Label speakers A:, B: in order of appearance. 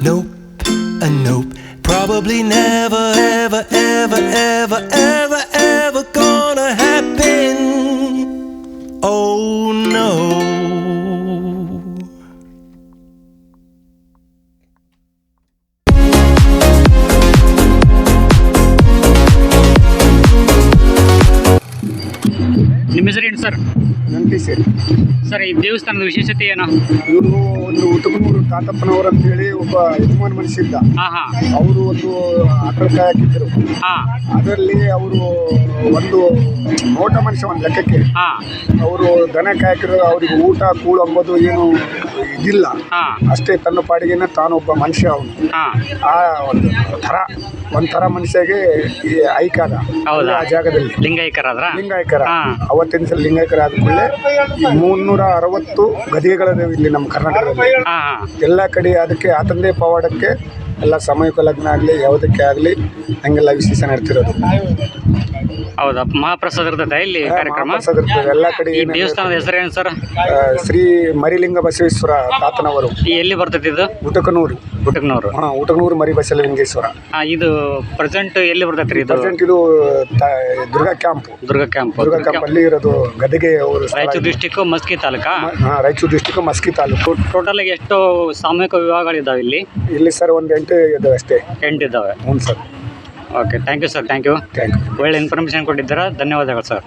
A: nope, a nope. Probably never, ever, ever, ever, ever,
B: sir. Sir ಈ ದೇವಸ್ಥಾನದ ವಿಶೇಷತೆ ಏನು?
C: ಇವರು ಒಂದು ಉತ್ತಮೂರು ತಾತಪ್ಪನವರು ಅಂತ ಹೇಳಿ ಒಬ್ಬ ಯಜಮಾನ ಮನುಷ್ಯ ಇದ್ದ
B: ಹಾಂ ಹಾಂ.
C: ಅವರು ಒಂದು ಆಕಳ ಕಾಯಕಿದ್ದರು
B: ಹಾಂ.
C: ಅದರಲ್ಲಿ ಅವರು ಒಂದು ನೋಟ ಮನುಷ್ಯ ಒಂದು ಲೆಕ್ಕಕ್ಕೆ.
B: ಹಾಂ.
C: ಅವರು ದನ ಕಾಯಕರು ಅವರಿಗೆ ಊಟ ಕೂಳು ಅಂಬೋದು ಏನು ಇದಿಲ್ಲ ಅಷ್ಟೇ ತನ್ನ ಪಾಡಿಗೆನ ತಾನೊಬ್ಬ ಮನುಷ್ಯ ಅವನು. ಆ ಒಂದು ಥರ ಒಂಥರ ಮನುಷ್ಯಗೆ ಈ ಐಕಾರ.
B: ಹೌದಾ?
C: ಆ ಜಾಗದಲ್ಲಿ.
B: ಲಿಂಗೈಕರ
C: ಲಿಂಗಾಯಕರ. ಅವತ್ತಿನ ಸಲ ಲಿಂಗಾಯಕರ ಆದ್ಮೇಲೆ ಈ ಮುನ್ನೂರ ಅರವತ್ತು ಗದಿಗೆಗಳಿದಾವೆ ಇಲ್ಲಿ ನಮ್ಮ ಕರ್ನಾಟಕದಲ್ಲಿ.
B: ಹಾಂ ಹಾಂ.
C: ಎಲ್ಲ ಕಡೆ ಅದಕ್ಕೆ ಆ ತಂದೆ ಪವಾಡಕ್ಕೆ ಎಲ್ಲ ಸಾಮೂಹಿಕ ಲಗ್ನ ಆಗಲಿ ಯಾವುದಕ್ಕೆ ಆಗಲಿ ಹಂಗೆಲ್ಲ ವಿಶೇಷ ನಡ್ತಿರೋದು.
B: ಹೌದಾ? ಮಹಾಪ್ರಸಾದ ಇರ್ತದೆ ಇಲ್ಲಿ ಕಾರ್ಯಕ್ರಮ?
C: ಇರ್ತದೆ ಎಲ್ಲ ಕಡೆ
B: ಈ ದೇವಸ್ಥಾನದ ಹೆಸರೇನು ಸರ್?
C: ಆ, ಶ್ರೀ ಮರಿಲಿಂಗ ಬಸವೇಶ್ವರ ತಾತನವರು.
B: ಈ ಎಲ್ಲಿ ಬರ್ತೈತಿ ಇದು?
C: ಊಟಕನೂರು
B: ಊಟಕನೂರು
C: ಹಾ ಊಟಕನೂರು ಮರಿ ಬಸವಲಿಂಗೇಶ್ವರ
B: ಹಾಂ ಇದು ಪ್ರೆಸೆಂಟ್ ಎಲ್ಲಿ ಬರ್ತೈತೆ ರೀ ಇದು?
C: ಪ್ರೆಸೆಂಟ್ ಇದು ತ- Durga camp
B: Durga camp
C: Durga camp ಅಲ್ಲಿ ಇರೋದು ಗದಗೆ ಅವರು
B: ರಾಯಚೂರು ಡಿಸ್ಟಿಕ್ ಮಸ್ಕಿ ತಾಲೂಕಾ?
C: ಹಾ, ರಾಯಚೂರು ಡಿಸ್ಟಿಕ್ ಮಸ್ಕಿ ತಾಲೂಕು.
B: ಟೋಟಲ್ ಎಷ್ಟು ಸಾಮೂಹಿಕ ವಿವಾಹಗಳಿದ್ದಾವೆ ಇಲ್ಲಿ?
C: ಇಲ್ಲಿ ಸರ್ ಒಂದು ಎಂಟು ಇದೆ ಅಷ್ಟೇ.
B: ಎಂಟು ಇದ್ದಾವೆ
C: ಹ್ಞೂ sir.
B: Okay thank you sir
C: thank you
B: ಒಳ್ಳೆ ಇನ್ಫಾರ್ಮೇಷನ್ ಕೊಟ್ಟಿದ್ದೀರಾ? ಧನ್ಯವಾದಗಳು ಸರ್